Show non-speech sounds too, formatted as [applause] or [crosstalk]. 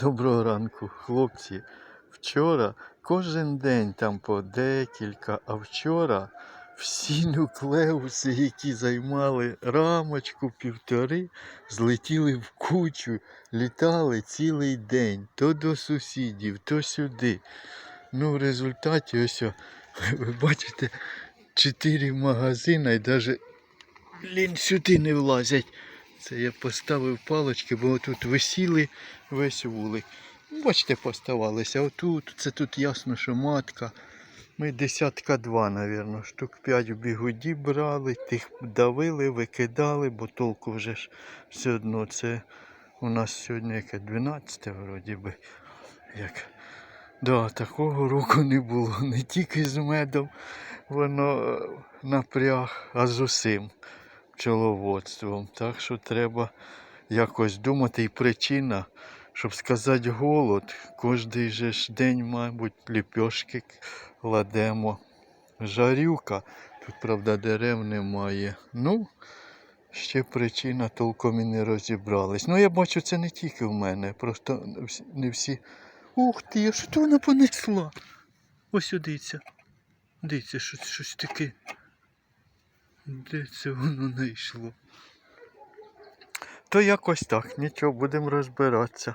Доброго ранку, хлопці. Вчора кожен день там по декілька, а вчора всі нуклеуси, які займали рамочку півтори, злетіли в кучу, літали цілий день, то до сусідів, то сюди. Ну, в результаті ось, [laughs] ви бачите, чотири магазини і навіть сюди не влазять. Це я поставив палочки, бо тут висіли весь вулик. Ну, Бачите, поставалися. Отут, це тут ясно, що матка. Ми десятка два, мабуть, штук п'ять в бігуді брали, тих давили, викидали, бо толку вже ж все одно це у нас сьогодні яке 12 вроді би. Як. Да, такого року не було. Не тільки з медом воно напряг, а з усім пчеловодством. Так що треба якось думати і причина, щоб сказати голод. Кожний же ж день, мабуть, ліпьошки кладемо. Жарюка. Тут, правда, дерев немає. Ну, ще причина толком і не розібрались. Ну, я бачу, це не тільки в мене. Просто не всі- Ух ти, що то вона понесла? Ось дивіться. Дивіться, щось, щось таке. Де це воно не йшло? То якось так, нічого, будемо розбиратися.